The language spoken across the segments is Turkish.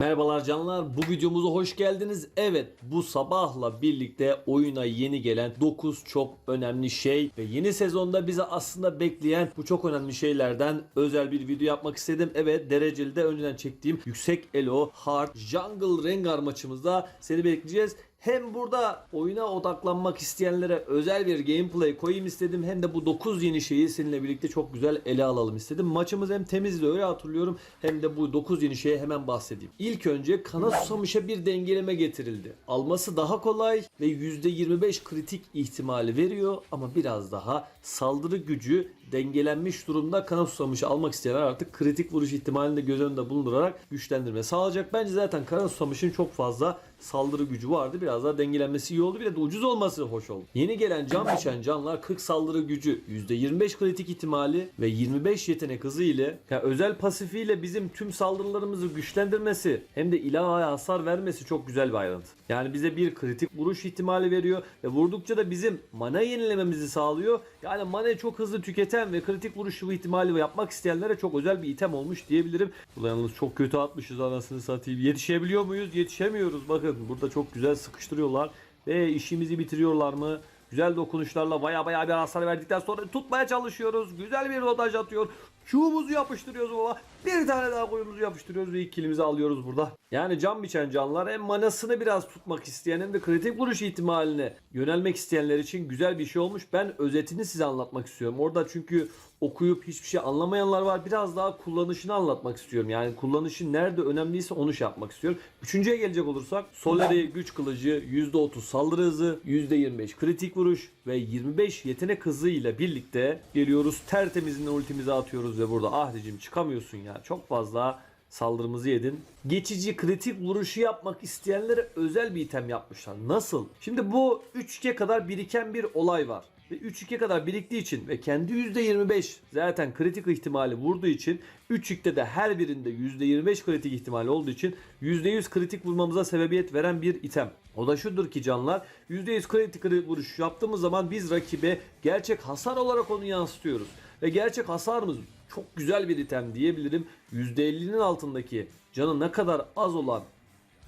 Merhabalar canlar bu videomuza hoş geldiniz. Evet bu sabahla birlikte oyuna yeni gelen 9 çok önemli şey ve yeni sezonda bize aslında bekleyen bu çok önemli şeylerden özel bir video yapmak istedim. Evet dereceli de önceden çektiğim yüksek elo hard jungle rengar maçımızda seni bekleyeceğiz. Hem burada oyuna odaklanmak isteyenlere özel bir gameplay koyayım istedim. Hem de bu 9 yeni şeyi seninle birlikte çok güzel ele alalım istedim. Maçımız hem temizdi öyle hatırlıyorum. Hem de bu 9 yeni şeye hemen bahsedeyim. İlk önce kana susamışa bir dengeleme getirildi. Alması daha kolay ve %25 kritik ihtimali veriyor ama biraz daha saldırı gücü dengelenmiş durumda kana susamışı almak isteyenler artık kritik vuruş ihtimalini de göz önünde bulundurarak güçlendirme sağlayacak. Bence zaten kana susamışın çok fazla saldırı gücü vardı. Biraz daha dengelenmesi iyi oldu. Bir de ucuz olması hoş oldu. Yeni gelen can biçen canlar 40 saldırı gücü, %25 kritik ihtimali ve 25 yetenek hızı ile ya özel pasifiyle bizim tüm saldırılarımızı güçlendirmesi hem de ilahi hasar vermesi çok güzel bir ayrıntı. Yani bize bir kritik vuruş ihtimali veriyor ve vurdukça da bizim mana yenilememizi sağlıyor. Yani mana çok hızlı tüketen ve kritik vuruşu ihtimali yapmak isteyenlere çok özel bir item olmuş diyebilirim. Ulan yalnız çok kötü atmışız anasını satayım. Yetişebiliyor muyuz? Yetişemiyoruz. Bakın burada çok güzel sıkıştırıyorlar ve işimizi bitiriyorlar mı? Güzel dokunuşlarla baya baya bir hasar verdikten sonra tutmaya çalışıyoruz. Güzel bir rodaj atıyor. Çuğumuzu yapıştırıyoruz baba. Bir tane daha koyumuzu yapıştırıyoruz ve ilk kilimizi alıyoruz burada. Yani can biçen canlar hem manasını biraz tutmak isteyen hem de kritik vuruş ihtimaline yönelmek isteyenler için güzel bir şey olmuş. Ben özetini size anlatmak istiyorum. Orada çünkü okuyup hiçbir şey anlamayanlar var. Biraz daha kullanışını anlatmak istiyorum. Yani kullanışı nerede önemliyse onu şey yapmak istiyorum. Üçüncüye gelecek olursak Soleri güç kılıcı %30 saldırı hızı, %25 kritik vuruş ve 25 yetenek hızı ile birlikte geliyoruz. Tertemizinden ultimizi atıyoruz ve burada Ahricim çıkamıyorsun ya. Çok fazla saldırımızı yedin. Geçici kritik vuruşu yapmak isteyenlere özel bir item yapmışlar. Nasıl? Şimdi bu 3-2'ye kadar biriken bir olay var. Ve 3-2'ye kadar biriktiği için ve kendi %25 zaten kritik ihtimali vurduğu için 3-2'de de her birinde %25 kritik ihtimali olduğu için %100 kritik vurmamıza sebebiyet veren bir item. O da şudur ki canlar %100 kritik vuruş yaptığımız zaman biz rakibe gerçek hasar olarak onu yansıtıyoruz. Ve gerçek hasarımız çok güzel bir item diyebilirim. %50'nin altındaki canı ne kadar az olan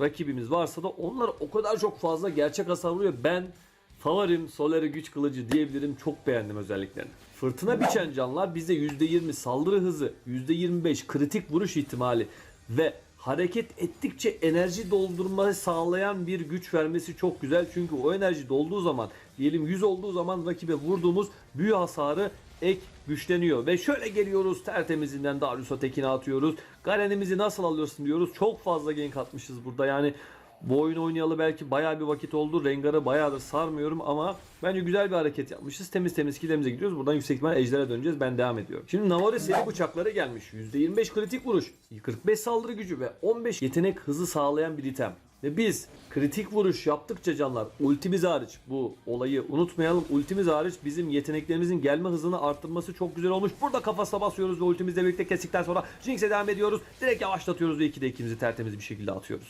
rakibimiz varsa da onlar o kadar çok fazla gerçek hasar vuruyor. Ben favorim Soleri güç kılıcı diyebilirim. Çok beğendim özelliklerini. Fırtına biçen canlar bize %20 saldırı hızı, %25 kritik vuruş ihtimali ve hareket ettikçe enerji doldurmayı sağlayan bir güç vermesi çok güzel. Çünkü o enerji dolduğu zaman diyelim 100 olduğu zaman rakibe vurduğumuz büyü hasarı ek güçleniyor. Ve şöyle geliyoruz tertemizinden Darius'a tekini atıyoruz. Garenimizi nasıl alıyorsun diyoruz. Çok fazla gank atmışız burada yani bu oyunu oynayalı belki bayağı bir vakit oldu. Rengar'ı bayağıdır sarmıyorum ama bence güzel bir hareket yapmışız. Temiz temiz killerimize gidiyoruz. Buradan yüksek ihtimal ejderha döneceğiz. Ben devam ediyorum. Şimdi Navari seri bıçakları gelmiş. %25 kritik vuruş, 45 saldırı gücü ve 15 yetenek hızı sağlayan bir item. Ve biz kritik vuruş yaptıkça canlar ultimiz hariç bu olayı unutmayalım. Ultimiz hariç bizim yeteneklerimizin gelme hızını arttırması çok güzel olmuş. Burada kafasına basıyoruz ve ultimizle birlikte kestikten sonra Jinx'e devam ediyoruz. Direkt yavaşlatıyoruz ve 2'de 2'mizi tertemiz bir şekilde atıyoruz.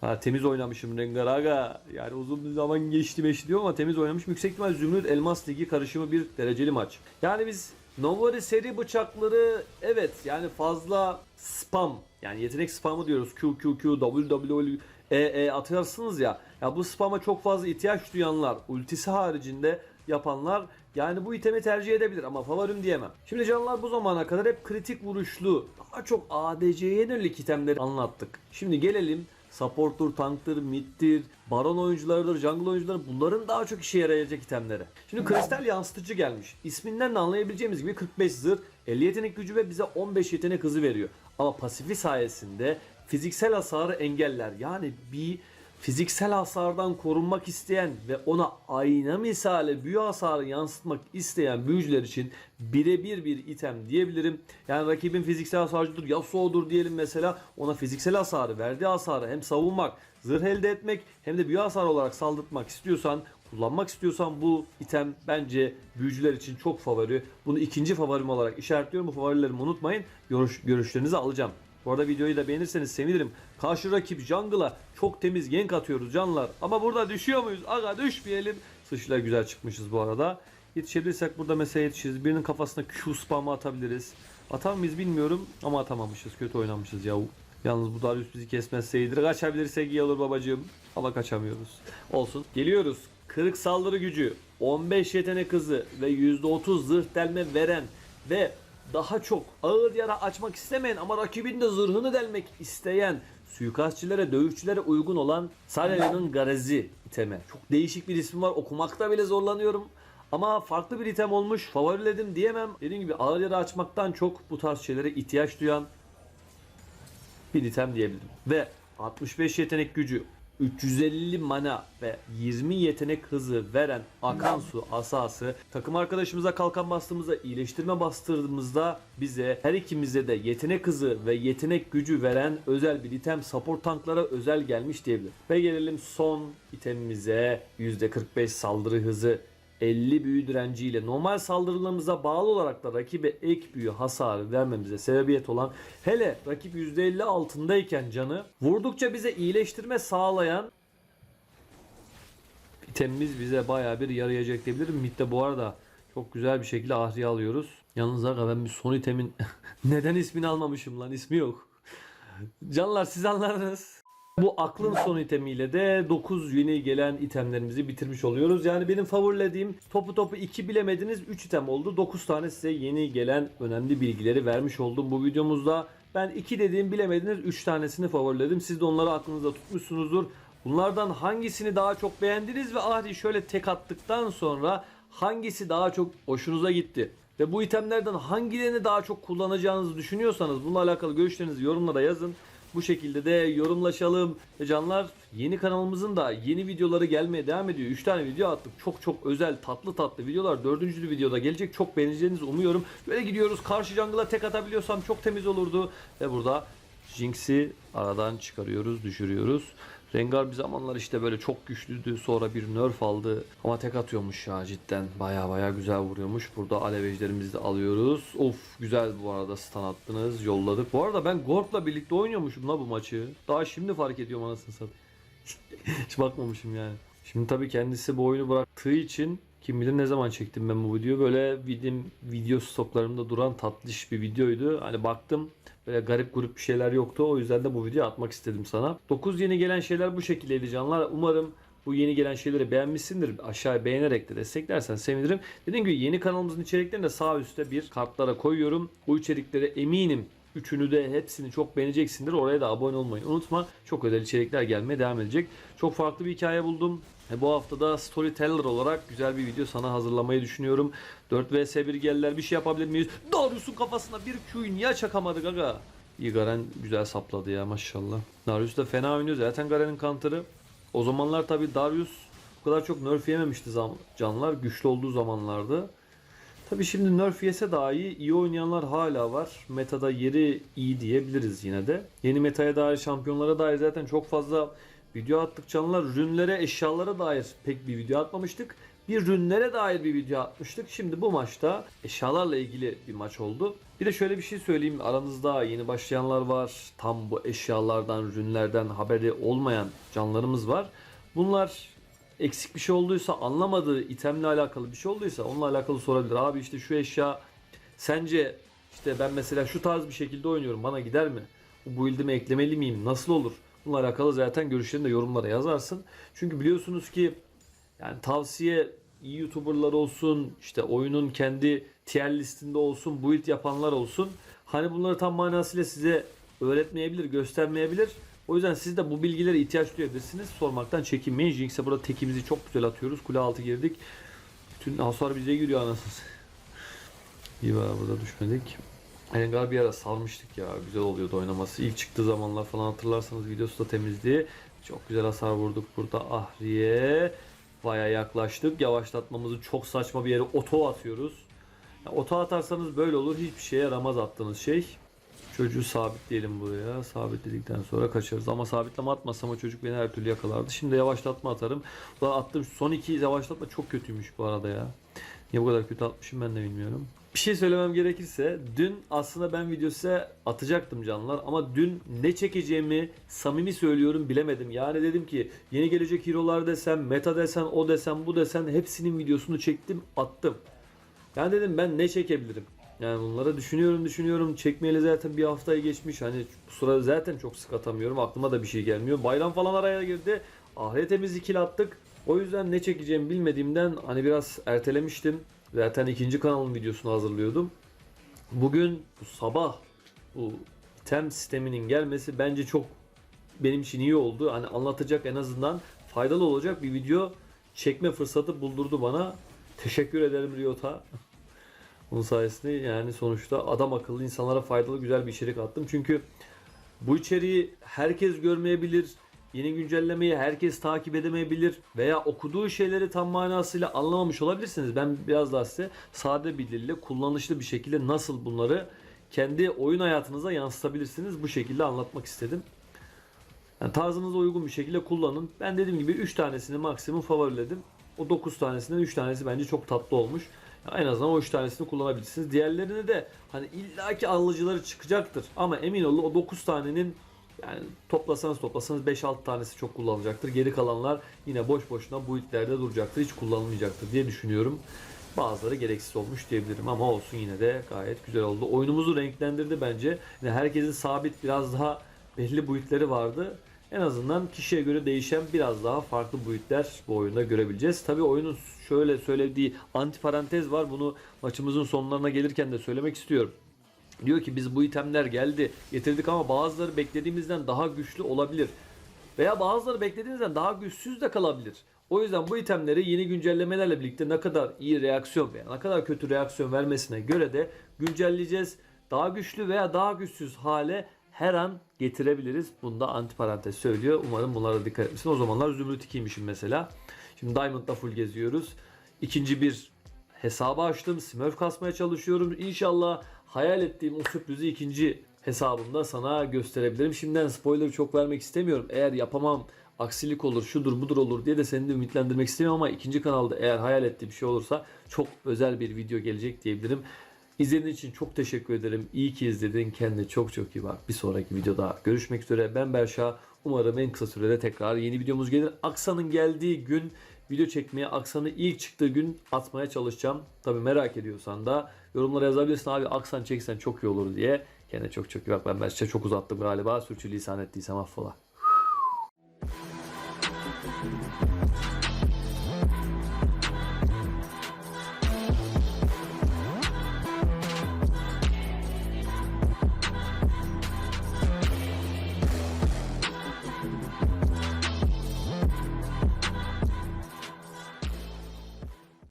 Ha, temiz oynamışım Rengar Aga. Yani uzun bir zaman geçti meşti diyor ama temiz oynamışım. Yüksek ihtimal Zümrüt Elmas Ligi karışımı bir dereceli maç. Yani biz Novari seri bıçakları evet yani fazla spam yani yetenek spamı diyoruz. Q Q Q W W E E atarsınız ya. Ya bu spama çok fazla ihtiyaç duyanlar ultisi haricinde yapanlar yani bu itemi tercih edebilir ama favorim diyemem. Şimdi canlar bu zamana kadar hep kritik vuruşlu daha çok ADC'ye yönelik itemleri anlattık. Şimdi gelelim support'tur, tanktır, mid'dir, baron oyuncularıdır, jungle oyuncuları bunların daha çok işe yarayacak itemleri. Şimdi kristal yansıtıcı gelmiş. İsminden de anlayabileceğimiz gibi 45 zırh, 50 yetenek gücü ve bize 15 yetenek hızı veriyor. Ama pasifi sayesinde fiziksel hasarı engeller. Yani bir fiziksel hasardan korunmak isteyen ve ona ayna misali büyü hasarı yansıtmak isteyen büyücüler için birebir bir item diyebilirim. Yani rakibin fiziksel hasarcıdır, Yasuo'dur diyelim mesela ona fiziksel hasarı, verdiği hasarı hem savunmak, zırh elde etmek hem de büyü hasarı olarak saldırtmak istiyorsan kullanmak istiyorsan bu item bence büyücüler için çok favori. Bunu ikinci favorim olarak işaretliyorum. Bu favorilerimi unutmayın. Görüş, görüşlerinizi alacağım. Bu arada videoyu da beğenirseniz sevinirim. Karşı rakip jungle'a çok temiz gank atıyoruz canlar. Ama burada düşüyor muyuz? Aga düşmeyelim. Sıçla güzel çıkmışız bu arada. Yetişebilirsek burada mesela yetişiriz. Birinin kafasına Q spam'ı atabiliriz. Atar mıyız bilmiyorum ama atamamışız. Kötü oynamışız ya. Yalnız bu Darius bizi kesmezse iyidir. Kaçabilirsek iyi olur babacığım. Ama kaçamıyoruz. Olsun. Geliyoruz. Kırık saldırı gücü, 15 yetenek hızı ve %30 zırh delme veren ve daha çok ağır yara açmak istemeyen ama rakibin de zırhını delmek isteyen suikastçilere, dövüşçülere uygun olan Saliha'nın Garezi itemi. Çok değişik bir ismi var. Okumakta bile zorlanıyorum. Ama farklı bir item olmuş. Favoriledim diyemem. Dediğim gibi ağır yara açmaktan çok bu tarz şeylere ihtiyaç duyan bir item diyebilirim. Ve 65 yetenek gücü, 350 mana ve 20 yetenek hızı veren akan su asası takım arkadaşımıza kalkan bastığımızda iyileştirme bastırdığımızda bize her ikimize de yetenek hızı ve yetenek gücü veren özel bir item support tanklara özel gelmiş diyebilirim. Ve gelelim son itemimize %45 saldırı hızı 50 büyü direnciyle normal saldırılarımıza bağlı olarak da rakibe ek büyü hasarı vermemize sebebiyet olan hele rakip %50 altındayken canı vurdukça bize iyileştirme sağlayan itemimiz bize bayağı bir yarayacak diyebilirim. Mid'de bu arada çok güzel bir şekilde ahriye alıyoruz. Yalnız aga ben bir son itemin neden ismini almamışım lan ismi yok. Canlar siz anladınız. Bu aklın son itemiyle de 9 yeni gelen itemlerimizi bitirmiş oluyoruz. Yani benim favorilediğim topu topu 2 bilemediniz 3 item oldu. 9 tane size yeni gelen önemli bilgileri vermiş oldum bu videomuzda. Ben 2 dediğim bilemediniz 3 tanesini favoriledim. Siz de onları aklınızda tutmuşsunuzdur. Bunlardan hangisini daha çok beğendiniz ve Ahri şöyle tek attıktan sonra hangisi daha çok hoşunuza gitti? Ve bu itemlerden hangilerini daha çok kullanacağınızı düşünüyorsanız bununla alakalı görüşlerinizi yorumlara yazın. Bu şekilde de yorumlaşalım. Ve canlar yeni kanalımızın da yeni videoları gelmeye devam ediyor. 3 tane video attık. Çok çok özel tatlı tatlı videolar. Dördüncü videoda gelecek. Çok beğeneceğinizi umuyorum. Böyle gidiyoruz. Karşı jungle'a tek atabiliyorsam çok temiz olurdu. Ve burada Jinx'i aradan çıkarıyoruz, düşürüyoruz. Rengar bir zamanlar işte böyle çok güçlüydü. Sonra bir nerf aldı. Ama tek atıyormuş ya cidden. Baya baya güzel vuruyormuş. Burada alevejlerimizi de alıyoruz. Of güzel bu arada stun attınız. Yolladık. Bu arada ben Gorp'la birlikte oynuyormuşum la bu maçı. Daha şimdi fark ediyorum anasını satayım. Hiç bakmamışım yani. Şimdi tabii kendisi bu oyunu bıraktığı için kim bilir ne zaman çektim ben bu videoyu. Böyle video stoklarımda duran tatlış bir videoydu. Hani baktım böyle garip grup bir şeyler yoktu. O yüzden de bu videoyu atmak istedim sana. 9 yeni gelen şeyler bu şekildeydi canlar. Umarım bu yeni gelen şeyleri beğenmişsindir. Aşağıya beğenerek de desteklersen sevinirim. Dediğim gibi yeni kanalımızın içeriklerini de sağ üstte bir kartlara koyuyorum. Bu içerikleri eminim Üçünü de hepsini çok beğeneceksindir. Oraya da abone olmayı unutma. Çok özel içerikler gelmeye devam edecek. Çok farklı bir hikaye buldum. E, bu hafta da storyteller olarak güzel bir video sana hazırlamayı düşünüyorum. 4 vs 1 geller bir şey yapabilir miyiz? Darius'un kafasına bir Q'yu niye çakamadık aga? İyi Garen güzel sapladı ya maşallah. Darius da fena oynuyor zaten Garen'in counter'ı. O zamanlar tabi Darius bu kadar çok nerf yememişti canlar. Güçlü olduğu zamanlarda. Tabi şimdi nerf yese dahi iyi oynayanlar hala var. Metada yeri iyi diyebiliriz yine de. Yeni metaya dair, şampiyonlara dair zaten çok fazla video attık canlılar. Rünlere, eşyalara dair pek bir video atmamıştık. Bir rünlere dair bir video atmıştık. Şimdi bu maçta eşyalarla ilgili bir maç oldu. Bir de şöyle bir şey söyleyeyim. Aranızda yeni başlayanlar var. Tam bu eşyalardan, rünlerden haberi olmayan canlarımız var. Bunlar eksik bir şey olduysa anlamadığı itemle alakalı bir şey olduysa onunla alakalı sorabilir. Abi işte şu eşya sence işte ben mesela şu tarz bir şekilde oynuyorum bana gider mi? Bu build'ime eklemeli miyim? Nasıl olur? Bununla alakalı zaten görüşlerini de yorumlara yazarsın. Çünkü biliyorsunuz ki yani tavsiye iyi YouTuber'lar olsun, işte oyunun kendi tier listinde olsun, build yapanlar olsun. Hani bunları tam manasıyla size öğretmeyebilir, göstermeyebilir. O yüzden siz de bu bilgilere ihtiyaç duyabilirsiniz. Sormaktan çekinmeyin. Jinx'e burada tekimizi çok güzel atıyoruz. Kule altı girdik. Bütün hasar bize giriyor anasını. İyi var burada düşmedik. Rengar bir ara salmıştık ya. Güzel oluyordu oynaması. İlk çıktığı zamanlar falan hatırlarsanız videosu da temizdi. Çok güzel hasar vurduk burada Ahriye. Baya yaklaştık. Yavaşlatmamızı çok saçma bir yere oto atıyoruz. Ya, oto atarsanız böyle olur. Hiçbir şeye yaramaz attığınız şey. Çocuğu sabitleyelim buraya. Sabitledikten sonra kaçarız. Ama sabitleme atmasam o çocuk beni her türlü yakalardı. Şimdi yavaşlatma atarım. Bu arada attığım son iki yavaşlatma çok kötüymüş bu arada ya. Niye bu kadar kötü atmışım ben de bilmiyorum. Bir şey söylemem gerekirse dün aslında ben video size atacaktım canlılar ama dün ne çekeceğimi samimi söylüyorum bilemedim. Yani dedim ki yeni gelecek hero'lar desem, meta desen, o desem, bu desen hepsinin videosunu çektim, attım. Yani dedim ben ne çekebilirim? Yani bunları düşünüyorum düşünüyorum. Çekmeyeli zaten bir haftayı geçmiş. Hani bu sıra zaten çok sık atamıyorum. Aklıma da bir şey gelmiyor. Bayram falan araya girdi. Ahirete ikili attık. O yüzden ne çekeceğimi bilmediğimden hani biraz ertelemiştim. Zaten ikinci kanalın videosunu hazırlıyordum. Bugün bu sabah bu item sisteminin gelmesi bence çok benim için iyi oldu. Hani anlatacak en azından faydalı olacak bir video çekme fırsatı buldurdu bana. Teşekkür ederim Riot'a. Bunun sayesinde yani sonuçta adam akıllı insanlara faydalı güzel bir içerik attım. Çünkü bu içeriği herkes görmeyebilir. Yeni güncellemeyi herkes takip edemeyebilir veya okuduğu şeyleri tam manasıyla anlamamış olabilirsiniz. Ben biraz daha size sade bir dille kullanışlı bir şekilde nasıl bunları kendi oyun hayatınıza yansıtabilirsiniz bu şekilde anlatmak istedim. Yani tarzınıza uygun bir şekilde kullanın. Ben dediğim gibi 3 tanesini maksimum favoriledim. O 9 tanesinden 3 tanesi bence çok tatlı olmuş. Ya en azından o 3 tanesini kullanabilirsiniz. Diğerlerini de hani illaki alıcıları çıkacaktır. Ama emin olun o 9 tanenin yani toplasanız toplasanız 5-6 tanesi çok kullanılacaktır. Geri kalanlar yine boş boşuna bu itlerde duracaktır. Hiç kullanılmayacaktır diye düşünüyorum. Bazıları gereksiz olmuş diyebilirim ama olsun yine de gayet güzel oldu. Oyunumuzu renklendirdi bence. Yani herkesin sabit biraz daha belli boyutları vardı. En azından kişiye göre değişen biraz daha farklı boyutlar bu oyunda görebileceğiz. Tabi oyunun şöyle söylediği anti parantez var. Bunu maçımızın sonlarına gelirken de söylemek istiyorum. Diyor ki biz bu itemler geldi getirdik ama bazıları beklediğimizden daha güçlü olabilir. Veya bazıları beklediğimizden daha güçsüz de kalabilir. O yüzden bu itemleri yeni güncellemelerle birlikte ne kadar iyi reaksiyon veya ne kadar kötü reaksiyon vermesine göre de güncelleyeceğiz. Daha güçlü veya daha güçsüz hale her an getirebiliriz. Bunda antiparantez söylüyor. Umarım bunlara dikkat etmişsin. O zamanlar Zümrüt 2'ymişim mesela. Şimdi Diamond'da full geziyoruz. İkinci bir hesabı açtım. Smurf kasmaya çalışıyorum. İnşallah hayal ettiğim o sürprizi ikinci hesabımda sana gösterebilirim. Şimdiden spoiler çok vermek istemiyorum. Eğer yapamam aksilik olur, şudur budur olur diye de seni de ümitlendirmek istemiyorum ama ikinci kanalda eğer hayal ettiği bir şey olursa çok özel bir video gelecek diyebilirim. İzlediğin için çok teşekkür ederim. İyi ki izledin. Kendine çok çok iyi bak. Bir sonraki videoda görüşmek üzere. Ben Berşa. Umarım en kısa sürede tekrar yeni videomuz gelir. Aksa'nın geldiği gün video çekmeye, Aksa'nın ilk çıktığı gün atmaya çalışacağım. Tabi merak ediyorsan da yorumlara yazabilirsin abi Aksan çeksen çok iyi olur diye. Kendine çok çok iyi bak. Ben Berşa çok uzattım galiba. Sürçülisan ettiysem affola.